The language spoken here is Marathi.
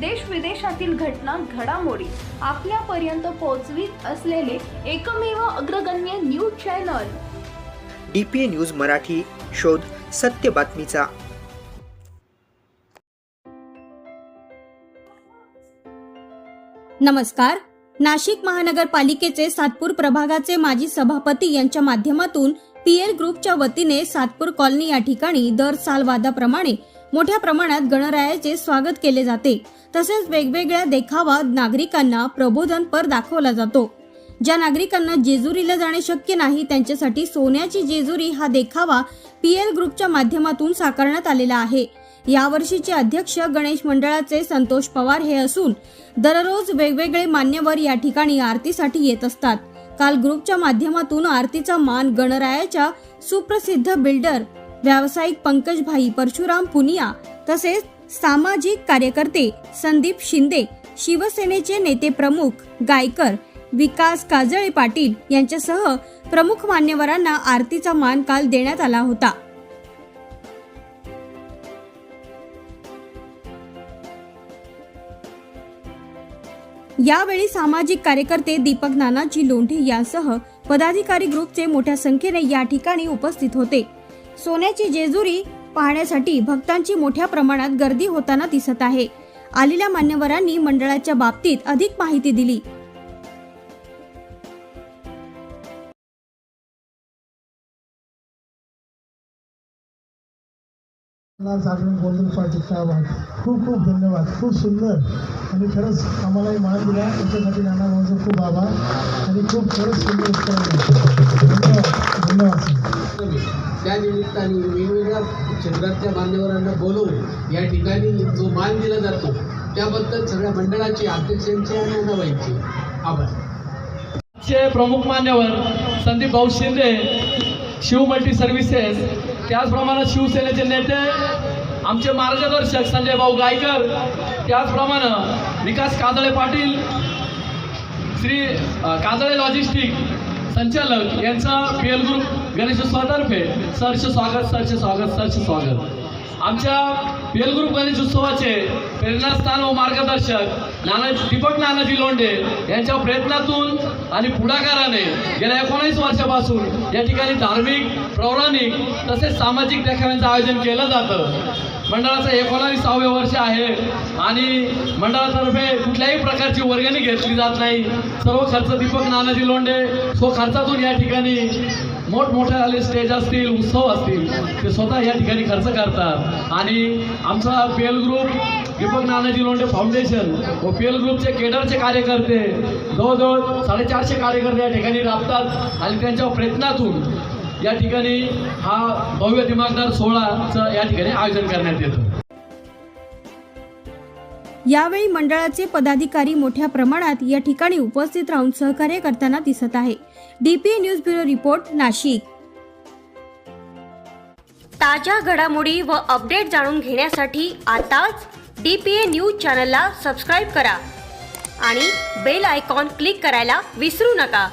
देश विदेशातील घटना घडामोडी आपल्यापर्यंत पोहोचवीत असलेले एकमेव अग्रगण्य news channel. D P A news Marathi शोध सत्य बातमीचा. नमस्कार. नाशिक महानगरपालिकेचे सातपूर प्रभागाचे माजी सभापती यांच्या माध्यमातून पीएल ग्रुपच्या वतीने सातपूर कॉलनी या ठिकाणी दर साल वादाप्रमाणे मोठ्या प्रमाणात गणरायाचे स्वागत केले जाते. तसेच वेगवेगळ्या देखावा नागरिकांना प्रबोधनपर दाखवला जातो. ज्या नागरिकांना जेजुरीला जाणे शक्य नाही त्यांच्यासाठी सोन्याची जेजुरी हा देखावा पीएल ग्रुपच्या माध्यमातून साकारण्यात आलेला आहे. यावर्षीचे अध्यक्ष गणेश मंडळाचे संतोष पवार हे असून दररोज वेगवेगळे मान्यवर या ठिकाणी आरतीसाठी येत असतात. काल ग्रुपच्या माध्यमातून आरतीचा मान गणरायाच्या सुप्रसिद्ध बिल्डर व्यावसायिक पंकजभाई परशुराम पुनिया तसेच सामाजिक कार्यकर्ते संदीप शिंदे शिवसेनेचे नेते प्रमुख गायकर विकास काजळे पाटील यांच्यासह प्रमुख मान्यवरांना आरतीचा मान काल देण्यात आला होता. यावेळी सामाजिक कार्यकर्ते दीपक नानाजी लोंढे यांसह पदाधिकारी ग्रुपचे मोठ्या संख्येने या ठिकाणी उपस्थित होते. सोन्याची जेजुरी पाहण्यासाठी भक्तांची मोठ्या प्रमाणात गर्दी होताना दिसत आहे. आलेल्या मान्यवरांनी मंडळाच्या बाबतीत अधिक माहिती दिली. खूप खूप धन्यवाद. खूप सुंदर. आणि खरंच आम्हालाही मान दिला. त्याच्यासाठी नाना भाऊचा खूप आभार. आणि खूप खरंच सुंदर त्या निमित्ताने वेगवेगळ्या क्षेत्रातल्या मान्यवरांना बोलवून या ठिकाणी जो मान दिला जातो त्याबद्दल सगळ्या मंडळाची अध्यक्षांचे आणि अण्णाबाईंचे आभार. प्रमुख मान्यवर संदीप भाऊ शिंदे शिव मल्टी सर्व्हिसेस त्याचप्रमाणे शिवसेनेचे नेते आमचे मार्गदर्शक संजय भाऊ गायकर त्याचप्रमाणे विकास काजळे पाटील श्री अ, काजळे लॉजिस्टिक संचालक यांचा पी एल ग्रुप गणेशोत्सवातर्फे सरचे स्वागत सरचे स्वागत सरचे स्वागत. आमच्या पी एल ग्रुप गणेशोत्सवाचे प्रेरणास्थान व मार्गदर्शक नाना दीपक नानाजी लोंढे यांच्या प्रयत्नातून आणि पुढाकाराने गेल्या एकोणीस वर्षापासून या ठिकाणी धार्मिक पौराणिक तसेच सामाजिक देखाव्यांचं आयोजन केलं जातं. मंडळाचं एकोणावीसावे वर्ष आहे आणि मंडळातर्फे कुठल्याही प्रकारची वर्गणी घेतली जात नाही. सर्व खर्च दीपक नानाजी लोंडे सो खर्चातून या ठिकाणी मोठमोठे आले स्टेज असतील उत्सव असतील ते स्वतः या ठिकाणी खर्च करतात. आणि आमचा P L group Deepak Nanaji Londhe foundation व पी एल ग्रुपचे केडरचे कार्यकर्ते जवळजवळ साडेचारशे कार्यकर्ते या ठिकाणी राबतात आणि त्यांच्या प्रयत्नातून या ठिकाणी हा भव्य दिमागदार सोहळाचं या ठिकाणी आयोजन करण्यात येतं. यावेळी मंडळाचे पदाधिकारी मोठ्या प्रमाणात या ठिकाणी उपस्थित राहून सहकार्य करताना दिसत आहे. DPA news bureau report Nashik. ताज्या घडामोडी व अपडेट जाणून घेण्यासाठी आताच डी पी ए न्यूज चॅनलला सबस्क्राईब करा आणि बेल आयकॉन क्लिक करायला विसरू नका.